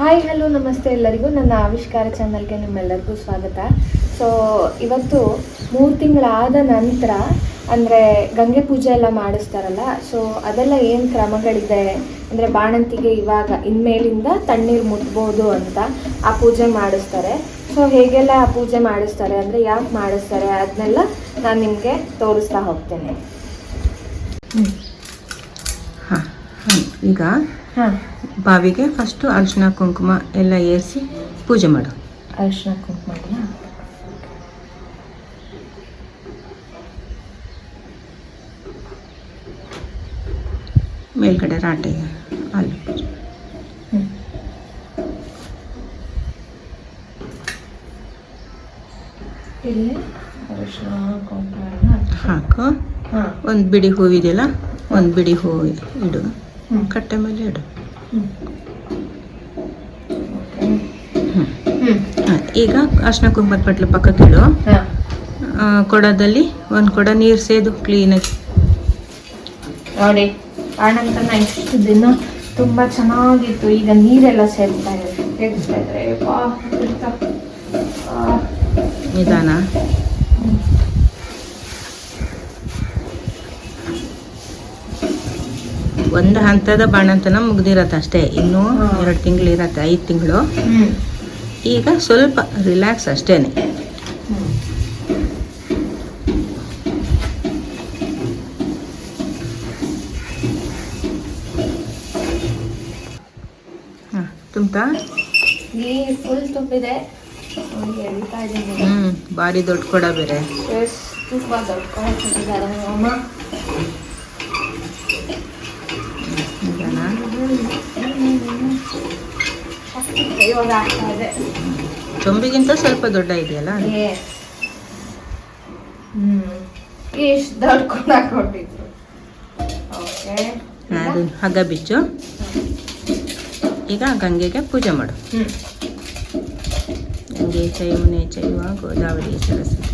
Hi hello ನಮಸ್ತೆ ಎಲ್ಲರಿಗೂ. ನನ್ನ ಆವಿಷ್ಕಾರ ಚಾನಲ್ಗೆ ನಿಮ್ಮೆಲ್ಲರಿಗೂ ಸ್ವಾಗತ. ಸೊ ಇವತ್ತು ಮೂರು ತಿಂಗಳಾದ ನಂತರ ಅಂದರೆ ಗಂಗೆ ಪೂಜೆ ಎಲ್ಲ ಮಾಡಿಸ್ತಾರಲ್ಲ ಸೊ ಅದೆಲ್ಲ ಏನು ಕ್ರಮಗಳಿದೆ? ಅಂದರೆ ಬಾಣಂತಿಗೆ ಇವಾಗ ಇನ್ಮೇಲಿಂದ ತಣ್ಣೀರು ಮುಟ್ಬೋದು ಅಂತ ಆ ಪೂಜೆ ಮಾಡಿಸ್ತಾರೆ. ಸೊ ಹೇಗೆಲ್ಲ ಆ ಪೂಜೆ ಮಾಡಿಸ್ತಾರೆ ಅಂದರೆ ಯಾಕೆ ಮಾಡಿಸ್ತಾರೆ ಅದನ್ನೆಲ್ಲ ನಾನು ನಿಮಗೆ ತೋರಿಸ್ತಾ ಹೋಗ್ತೇನೆ. ಹಾಂ ಈಗ ಬಾವಿಗೆ ಫಸ್ಟು ಅರಿಶಿನ ಕುಂಕುಮ ಎಲ್ಲ ಏರಿಸಿ ಪೂಜೆ ಮಾಡು. ಅರಿಶಿನ ಕುಂಕುಮ ಮೇಲ್ಗಡೆ ರಾಟೆ ಅಲ್ಲಿ? ಹಾಕು. ಒಂದು ಬಿಡಿ ಹೂವಿದೆಯಲ್ಲ ಒಂದು ಬಿಡಿ ಹೂವು ಇಡು. ಕಟ್ಟೆ ಮೇಲೆ ಇಡು. ಈಗ ಅರಿಶಿನ ಕುಂಕುಮದ ಬಟ್ಲು ಪಕ್ಕಕ್ಕೆ ಇಡು ಕೊಡದಲ್ಲಿ ಒಂದು ಕೊಡ ನೀರು ಸೇದು ಕ್ಲೀನಾಗಿ ನೋಡಿ ಆನಂತರ ಇಷ್ಟು ದಿನ ತುಂಬ ಚೆನ್ನಾಗಿತ್ತು. ಈಗ ನೀರೆಲ್ಲ ಸೇರ್ತಾ ಇದೆ. ಸೇರಿಸ್ತಾ ಇದ್ರೆ ನಿಧಾನ. ಒಂದು ಹಂತದ ಬಾಣಂತನ ಮುಗ್ದಿರತ್ತೆ ಅಷ್ಟೇ. ಇನ್ನೂ. ಎರಡು ತಿಂಗಳು ಇರತ್ತೆ ಐದು ತಿಂಗಳು. ಹ್ಮ್. ಈಗ ಸ್ವಲ್ಪ ರಿಲ್ಯಾಕ್ಸ್ ಅಷ್ಟೇನೆ. ಹ್ಮ್. ಹಾಂ ತುಂಬ್ತಾ? ಫುಲ್ ತುಂಬಿದೆ. ಹ್ಞೂ ಭಾರಿ ದೊಡ್ಡ ಕೊಡ ಬೇರೆ. ತುಂಬ ದೊಡ್ಡ ಚೊಂಬಿಗಿಂತ ಸ್ವಲ್ಪ ದೊಡ್ಡ ಇದೆಯಲ್ಲ? ಅದು. ಹಗ್ಗ ಬಿಚ್ಚು. ಈಗ ಗಂಗೆಗೆ ಪೂಜೆ ಮಾಡು. ಹ್ಮ್. ಗಂಗೆ ಚೈಮುನೆ ಚೈವ ಗೋದಾವರಿ ಸರಸ್ವತಿ.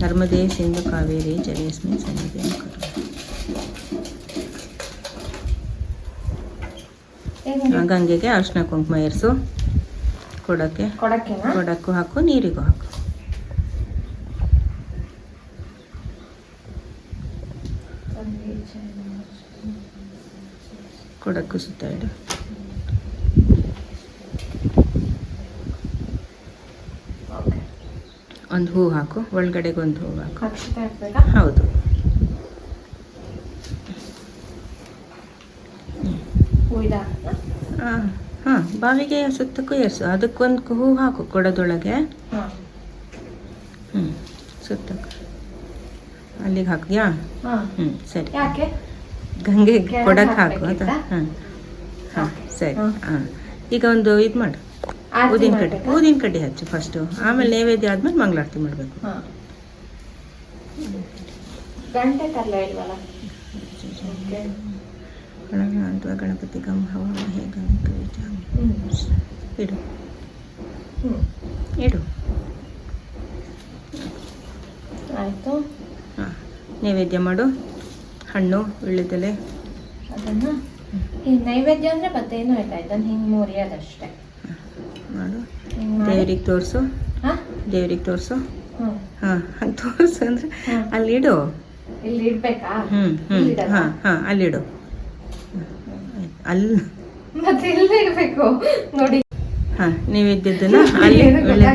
ನರ್ಮದೇ ಸಿಂಧು ಕಾವೇರಿ ಜಲೇಸ್ಮಿ ಸನ್ನಿಧಿ ಕರು ಆ, ಗಂಗೆಗೆ ಅರಿಶಿನ ಕುಂಕುಮ ಏರಿಸು. ಕೊಡಕ್ಕೆ? ಕೊಡಕ್ಕೂ ಹಾಕು ನೀರಿಗೂ ಹಾಕು. ಕೊಡಕ್ಕೂ ಸುತ್ತ ಇಡು. ಒಂದು ಹೂ ಹಾಕು ಒಳಗಡೆಗೆ ಒಂದು ಹೂ ಹಾಕು. ಹೌದು. ಹೂವಿದ ಹಾಂ ಹಾಂ ಬಾವಿಗೆ ಸುತ್ತಕ್ಕೂ ಏರಿಸು. ಅದಕ್ಕೊಂದು ಹೂ ಹಾಕು ಕೊಡದೊಳಗೆ. ಹ್ಞೂ ಸುತ್ತಕ್ಕೆ. ಅಲ್ಲಿಗೆ ಹಾಕಿದ್ಯಾ? ಹ್ಞೂ ಸರಿ. ಯಾಕೆ? ಗಂಗೆ ಕೊಡಕ್ಕೆ ಹಾಕು ಅಂತ ಹಾಂ ಹಾಂ. ಸರಿ. ಹಾಂ. ಈಗ ಒಂದು ಇದು ಮಾಡು. ಊದಿನ ಕಡ್ಡಿ? ಊದಿನ ಕಡ್ಡಿ ಹಚ್ಚು ಫಸ್ಟು ಆಮೇಲೆ ನೈವೇದ್ಯ ಆದ್ಮೇಲೆ ಮಂಗಳಾರತಿ ಮಾಡಬೇಕು. ಗಂಟೆ ತರಲೇ ಇಲ್ವಲ್ಲ? ಗಣನಾಥ ಗಣಪತಿ ಗಂ ಹವ ಹೇಗೆ ಇಡು. ಇಡು. ಆಯಿತು. ಹಾಂ ನೈವೇದ್ಯ ಮಾಡು. ಹಣ್ಣು ಉಳ್ಳಿದೆಲೆ. ಅದನ್ನು ಈ ನೈವೇದ್ಯ ಅಂದ್ರೆ ಮತ್ತೇನು ಇಲ್ಲ ಇದನ್ನು ಹಿಂಗೆ ಮುರಿಯೋದಷ್ಟೇ. ಮಾಡು. ಹಿಂಗ್ ದೇವ್ರಿಗೆ ತೋರಿಸು. ಹಾಂ? ದೇವ್ರಿಗೆ ತೋರಿಸು. ಹಾಂ ಹಂಗೆ ತೋರಿಸು ಅಂದರೆ ಅಲ್ಲಿಡು. ಅಲ್ಲಿ ಇಡು ಇಲ್ಲಿ ಇಡ್ಬೇಕಾ ಹ್ಞೂ ಹ್ಞೂ? ಹಾಂ ಹಾಂ ಅಲ್ಲಿಡು. ಅಲ್ಲಿ ಮತ್ತೆ ಇಲ್ಲಿ ಇಡ್ಬೇಕು ನೋಡಿ. ನೀವು ಇದ್ದಿದ್ದನ್ನ ಅಲ್ಲಿ ಏನು ಇಲ್ಲ,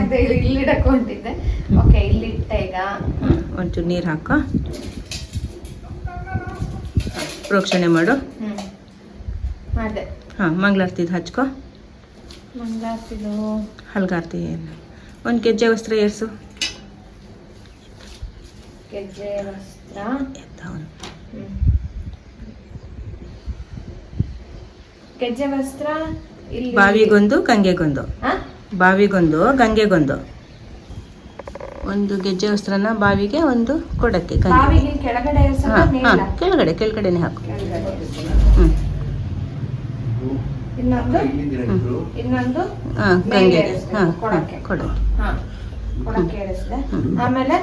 ಇಡಕ್ಕೆ ಹೊಂಟಿದ್ದೆ ಓಕೆ ಇಲ್ಲಿ ಇಟ್ಟೆ ಈಗ. ಒಂಚೂರು ನೀರು ಹಾಕೋ. ಪ್ರೋಕ್ಷಣೆ ಮಾಡು. ಮಾಡಿದೆ ಹಾಂ ಮಂಗಳಾರತಿದು ಹಚ್ಕೋ. ಮಂಗಾತಿದು ಹಲ್ಗಾರ್ತಿ ಒಂದು ಕೆಜ್ಜೆ ವಸ್ತ್ರ ಏರ್ಸು. ಗೆಜ್ಜೆ ವಸ್ತ್ರ. ಎತ್ತವನು ಹ್ಮ್. ಗೆಜ್ಜೆ ವಸ್ತ್ರ ಇಲ್ಲಿ ಬಾವಿಗೊಂದು ಗಂಗೆಗೊಂದು. ಆ? ಬಾವಿಗೊಂದು ಗಂಗೆಗೊಂದು. ಒಂದು ಗೆಜ್ಜೆ ವಸ್ತ್ರನ ಬಾವಿಗೆ ಒಂದು ಕೊಡಕ್ಕೆ ಗಂಗೆ. ಬಾವಿಗೆ ಕೆಳಗಡೆ ಎರ್ಸೋದಾ ಹಾಂ ಹಾಂ ಕೆಳಗಡೆ ಕೆಳಗಡೆನೆ ಹಾಕು. ಕೆಳಗಡೆ. ಇನ್ನೊಂದು? ಇನ್ನೊಂದು? ಹಾಂ ಮೇಲೆ ಗಂಗೆ. ಏರಿಸ್ಬೇಕು, ಹಾಂ ಕೊಡಕ್ಕೆ. ಕೊಡಕ್ಕೆ. ಹಾ ಕೊಡಕ್ಕೆ ಏರಿಸ್ದೆ. ಆಮೇಲೆ?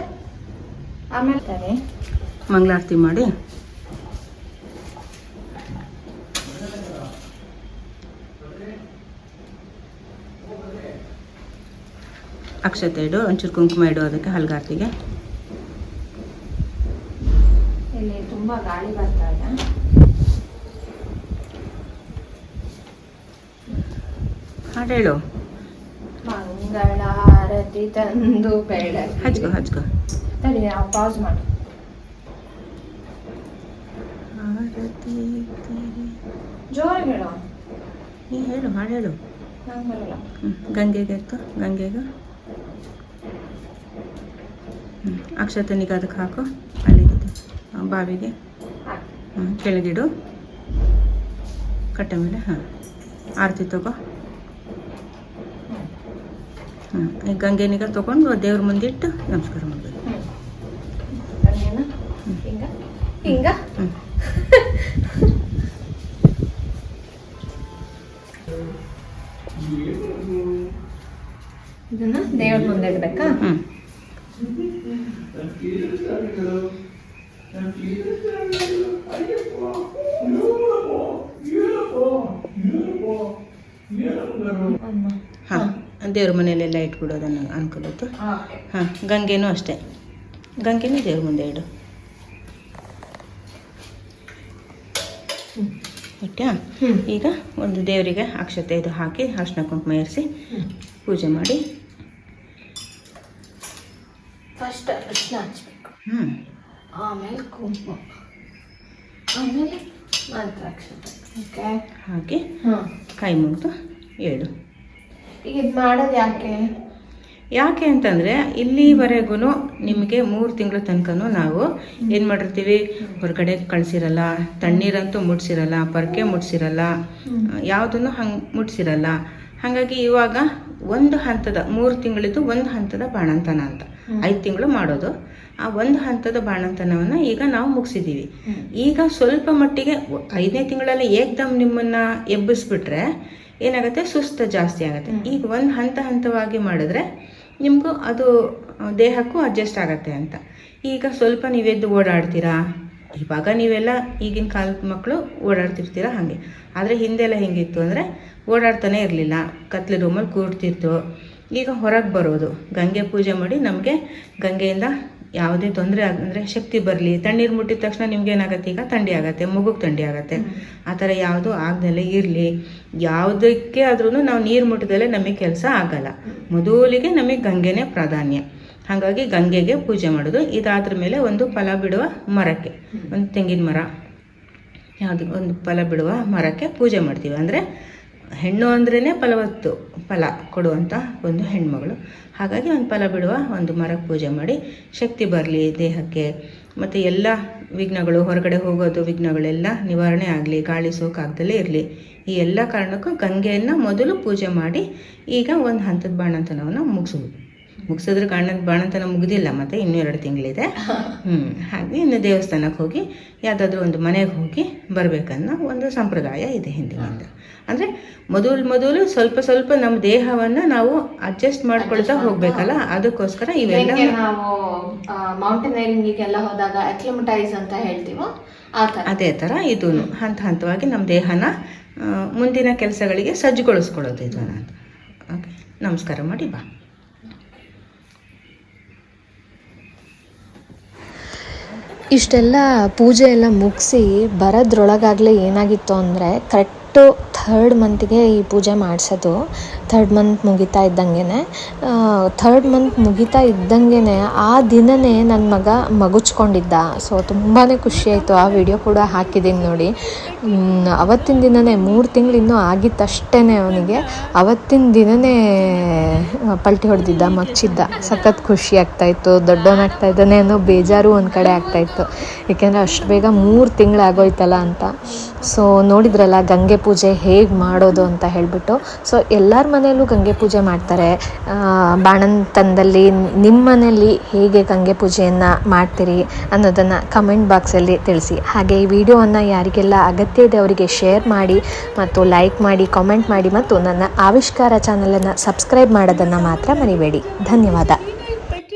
ಮಂಗಳಾರತಿ ಮಾಡಿ. ಅಕ್ಷತೆ ಇಡು ಒಂಚೂರು ಕುಂಕುಮ ಇಡು ಅದಕ್ಕೆ ಹಲ್ಗಾರ್ತಿಗೆ ಇಲ್ಲಿ ತುಂಬಾ ಗಾಳಿ ಬರ್ತಾ ಇದೆ. ಹಾಡು ಹೇಳು. ಮಂಗಳಾರತಿ ತಂದು ಬೆಳಗ್ಗೆ. ಹಚ್ಕೋ ಹಚ್ಕೋ. ತಡಿ ಪಾಸ್ ಮಾಡಿ. ಆರತಿ. ಜೋರಾಗಿ ಹೇಳು. ನೀ ಹೇಳು ಹಾಡು ಹೇಳು. ಗಂಗೆಗೆ ಎತ್ತು ಗಂಗೆಗೆ ಹ್ಞೂ ಅಕ್ಷತನಿಗೆ ಅದಕ್ಕೆ ಹಾಕು. ಅಲ್ಲಿಗಿದೆ. ಬಾವಿಗೆ. ಹ್ಞೂ ಕೆಳಗಿಡು. ಕಟ್ಟೆ ಮೇಲೆ ಹಾಂ ಆರತಿ ತಗೋ. ಹಾಂ ಈ ಗಂಗೆನಿಗೆ ತೊಗೊಂಡು ದೇವ್ರ ಮುಂದೆ ಇಟ್ಟು ನಮಸ್ಕಾರ ಮಾಡಬೇಕು? ಹಿಂಗ. ಹ್ಞೂ ಇದನ್ನ ದೇವ್ರ ಮುಂದೆ ಇಡ್ಬೇಕಾ? ಹ್ಞೂ. ಹಾಂ ದೇವ್ರ ಮನೆಯಲ್ಲೆಲ್ಲ ಇಟ್ಬಿಡೋದನ್ನು ಅನುಕೂಲ ಇತ್ತು. ಹಾಂ. ಗಂಗೆನೂ ಅಷ್ಟೇ. ಗಂಗೆನೂ ದೇವ್ರ ಮುಂದೆ ಇಡು. ಹ್ಮ್. ಇಟ್ಟ್ಯಾ ಈಗ ಒಂದು ದೇವರಿಗೆ ಅಕ್ಷತೆ ಇದು ಹಾಕಿ ಅರ್ಶಿನ ಕುಂಕುಮ ಏರಿಸಿ ಪೂಜೆ ಮಾಡಿ. ಫಸ್ಟ್ ಅರಿಶಿನ ಹಚ್ಬೇಕು ಹ್ಞೂ ಆಮೇಲೆ ಕುಂಕುಮ. ಆಮೇಲೆ ಮಂತ್ರಾಕ್ಷತೆ ಓಕೆ? ಹಾಕಿ ಹಾಂ ಕೈ ಮುಗಿದು ಏಳು. ಈಗ ಇದು ಮಾಡೋದು ಯಾಕೆ? ಯಾಕೆ ಅಂತಂದರೆ ಇಲ್ಲಿವರೆಗೂ ನಿಮಗೆ ಮೂರು ತಿಂಗಳ ತನಕನೂ ನಾವು ಏನು ಮಾಡಿರ್ತೀವಿ? ಹೊರಗಡೆ ಕಳಿಸಿರಲ್ಲ ತಣ್ಣೀರಂತೂ ಮುಟ್ಸಿರಲ್ಲ ಪರ್ಕೆ ಮುಟ್ಸಿರಲ್ಲ ಯಾವುದನ್ನು ಹಂಗೆ ಮುಟ್ಸಿರಲ್ಲ ಹಾಗಾಗಿ ಇವಾಗ ಒಂದು ಹಂತದ ಮೂರು ತಿಂಗಳಿದ್ದು ಒಂದು ಹಂತದ ಬಾಣಂತನ ಅಂತ. ಐದು ತಿಂಗಳು ಮಾಡೋದು. ಆ ಒಂದು ಹಂತದ ಬಾಣಂತನವನ್ನು ಈಗ ನಾವು ಮುಗಿಸಿದ್ದೀವಿ ಈಗ ಸ್ವಲ್ಪ ಮಟ್ಟಿಗೆ ಐದನೇ ತಿಂಗಳಲ್ಲಿ ಏಕ್ದಮ್ ನಿಮ್ಮನ್ನು ಎಬ್ಬಿಸ್ಬಿಟ್ರೆ ಏನಾಗುತ್ತೆ? ಸುಸ್ತ ಜಾಸ್ತಿ ಆಗುತ್ತೆ. ಈಗ ಒಂದು ಹಂತ ಹಂತವಾಗಿ ಮಾಡಿದ್ರೆ ನಿಮಗೂ ಅದು ದೇಹಕ್ಕೂ ಅಡ್ಜಸ್ಟ್ ಆಗತ್ತೆ ಅಂತ. ಈಗ ಸ್ವಲ್ಪ ನೀವೆದ್ದು ಓಡಾಡ್ತೀರಾ? ಇವಾಗ ನೀವೆಲ್ಲ ಈಗಿನ ಕಾಲದ ಮಕ್ಕಳು ಓಡಾಡ್ತಿರ್ತೀರ ಹಾಗೆ. ಆದರೆ ಹಿಂದೆಲ್ಲ ಹೆಂಗಿತ್ತು ಅಂದರೆ ಓಡಾಡ್ತಾನೆ ಇರಲಿಲ್ಲ. ಕತ್ಲೆ ರೂಮಲ್ಲಿ ಕೂರ್ತಿತ್ತು. ಈಗ ಹೊರಗೆ ಬರೋದು. ಗಂಗೆ ಪೂಜೆ ಮಾಡಿ ನಮಗೆ ಗಂಗೆಯಿಂದ ಯಾವುದೇ ತೊಂದರೆ ಆಗ ಅಂದರೆ ಶಕ್ತಿ ಬರಲಿ. ತಣ್ಣೀರು ಮುಟ್ಟಿದ ತಕ್ಷಣ ನಿಮ್ಗೆ ಏನಾಗುತ್ತೆ ಈಗ? ಥಂಡಿ ಆಗುತ್ತೆ. ಮಗುಗೆ ಥಂಡಿ ಆಗುತ್ತೆ. ಆ ಥರ ಯಾವುದು ಆಗದಲ್ಲೇ ಇರಲಿ. ಯಾವುದಕ್ಕೆ ಆದ್ರೂ ನಾವು ನೀರು ಮುಟ್ಟಿದಲ್ಲೇ ನಮಗೆ ಕೆಲಸ ಆಗಲ್ಲ. ಮೊದಲಿಗೆ ನಮಗೆ ಗಂಗೆನೇ ಪ್ರಾಧಾನ್ಯ. ಹಾಗಾಗಿ ಗಂಗೆಗೆ ಪೂಜೆ ಮಾಡೋದು. ಇದಾದ್ರ ಮೇಲೆ ಒಂದು ಫಲ ಬಿಡುವ ಮರಕ್ಕೆ, ಒಂದು ತೆಂಗಿನ ಮರ ಯಾವುದು ಒಂದು ಫಲ ಬಿಡುವ ಮರಕ್ಕೆ ಪೂಜೆ ಮಾಡ್ತೀವಿ. ಅಂದರೆ ಹೆಣ್ಣು ಅಂದ್ರೇ ಫಲವತ್ತು, ಫಲ ಕೊಡುವಂಥ ಒಂದು ಹೆಣ್ಮಗಳು. ಹಾಗಾಗಿ ಒಂದು ಫಲ ಬಿಡುವ ಒಂದು ಮರಕ್ಕೆ ಪೂಜೆ ಮಾಡಿ. ಶಕ್ತಿ ಬರಲಿ, ದೇಹಕ್ಕೆ, ಮತ್ತು ಎಲ್ಲ ವಿಘ್ನಗಳು, ಹೊರಗಡೆ ಹೋಗೋದು ವಿಘ್ನಗಳೆಲ್ಲ ನಿವಾರಣೆ ಆಗಲಿ, ಗಾಳಿ ಸೋಕಾಗ್ದಲೇ ಇರಲಿ, ಈ ಎಲ್ಲ ಕಾರಣಕ್ಕೂ ಗಂಗೆಯನ್ನು ಮೊದಲು ಪೂಜೆ ಮಾಡಿ ಈಗ ಒಂದು ಹಂತದ ಬಾಣಂತನವನ್ನು ಮುಗಿಸೋದು ಮುಗಿಸಿದ್ರೆ ಕಾಣದ ಬಾಣಂತನ ಮುಗಿದಿಲ್ಲ ಮತ್ತೆ ಇನ್ನೂ ಎರಡು ತಿಂಗಳಿದೆ. ಹ್ಞೂ ಹಾಗೆ ಇನ್ನು ದೇವಸ್ಥಾನಕ್ಕೆ ಹೋಗಿ ಯಾವುದಾದ್ರೂ ಒಂದು ಮನೆಗೆ ಹೋಗಿ ಬರಬೇಕನ್ನೋ ಒಂದು ಸಂಪ್ರದಾಯ ಇದೆ ಹಿಂದಿನಿಂದ. ಅಂದರೆ ಮೊದಲು ಮೊದಲು ಸ್ವಲ್ಪ ಸ್ವಲ್ಪ ನಮ್ಮ ದೇಹವನ್ನು ನಾವು ಅಡ್ಜಸ್ಟ್ ಮಾಡ್ಕೊಳ್ತಾ ಹೋಗಬೇಕಲ್ಲ ಅದಕ್ಕೋಸ್ಕರ ಇವೆಲ್ಲ ನಾವು ಹೋದಾಗ ಅಕ್ಲಿಮಟೈಸ್ ಅಂತ ಹೇಳ್ತೀವೋ ಅದೇ ಥರ ಇದೂ ಹಂತ ಹಂತವಾಗಿ ನಮ್ಮ ದೇಹನ ಮುಂದಿನ ಕೆಲಸಗಳಿಗೆ ಸಜ್ಜುಗೊಳಿಸ್ಕೊಳ್ಳೋದು ಇದನ್ನು ಓಕೆ ನಮಸ್ಕಾರ ಮಾಡಿ ಬಾ. ಇಷ್ಟೆಲ್ಲ ಪೂಜೆ ಎಲ್ಲ ಮುಗಿಸಿ ಬರೋದ್ರೊಳಗಾಗಲೇ ಏನಾಗಿತ್ತು ಅಂದರೆ ಕರೆಕ್ಟು ಥರ್ಡ್ ಮಂತಿಗೆ ಈ ಪೂಜೆ ಮಾಡಿಸೋದು. ಥರ್ಡ್ ಮಂತ್ ಮುಗಿತಾ ಇದ್ದಂಗೆ ಥರ್ಡ್ ಮಂತ್ ಮುಗಿತಾ ಇದ್ದಂಗೆ ಆ ದಿನವೇ ನನ್ನ ಮಗ ಮಗುಚ್ಕೊಂಡಿದ್ದ. ಸೊ ತುಂಬಾ ಖುಷಿಯಾಯಿತು ಆ ವಿಡಿಯೋ ಕೂಡ ಹಾಕಿದ್ದೀನಿ ನೋಡಿ. ಅವತ್ತಿನ ದಿನವೇ ಮೂರು ತಿಂಗಳು ಇನ್ನೂ ಆಗಿತ್ತಷ್ಟೇ ಅವನಿಗೆ. ಅವತ್ತಿನ ದಿನವೇ ಪಲ್ಟಿ ಹೊಡೆದಿದ್ದ, ಮಗಚಿದ್ದ. ಸಖತ್ ಖುಷಿ ಆಗ್ತಾಯಿತ್ತು ದೊಡ್ಡವನಾಗ್ತಾ ಇದ್ದಾನೆ ಅನ್ನೋ ಬೇಜಾರು ಒಂದು ಕಡೆ ಆಗ್ತಾಯಿತ್ತು ಏಕೆಂದರೆ ಅಷ್ಟು ಬೇಗ ಮೂರು ತಿಂಗಳು ಆಗೋಯ್ತಲ್ಲ ಅಂತ. ಸೊ ನೋಡಿದ್ರಲ್ಲ ಗಂಗೆ ಪೂಜೆ ಹೇಗೆ ಮಾಡೋದು ಅಂತ ಹೇಳಿಬಿಟ್ಟು. ಸೊ ಎಲ್ಲರ ಮನೆಯಲ್ಲೂ ಗಂಗೆ ಪೂಜೆ ಮಾಡ್ತಾರೆ. ಬಾಣಂತನದಲ್ಲಿ ನಿಮ್ಮ ಮನೆಯಲ್ಲಿ ಹೇಗೆ ಗಂಗೆ ಪೂಜೆಯನ್ನು ಮಾಡ್ತೀರಿ ಅನ್ನೋದನ್ನು ಕಮೆಂಟ್ ಬಾಕ್ಸಲ್ಲಿ ತಿಳಿಸಿ. ಹಾಗೆ ಈ ವಿಡಿಯೋವನ್ನು ಯಾರಿಗೆಲ್ಲ ಅಗತ್ಯ ಇದೆ ಅವರಿಗೆ ಶೇರ್ ಮಾಡಿ ಮತ್ತು ಲೈಕ್ ಮಾಡಿ ಕಾಮೆಂಟ್ ಮಾಡಿ ಮತ್ತು ನನ್ನ ಆವಿಷ್ಕಾರ ಚಾನಲನ್ನು ಸಬ್ಸ್ಕ್ರೈಬ್ ಮಾಡೋದನ್ನು ಮಾತ್ರ ಮರಿಬೇಡಿ. ಧನ್ಯವಾದ.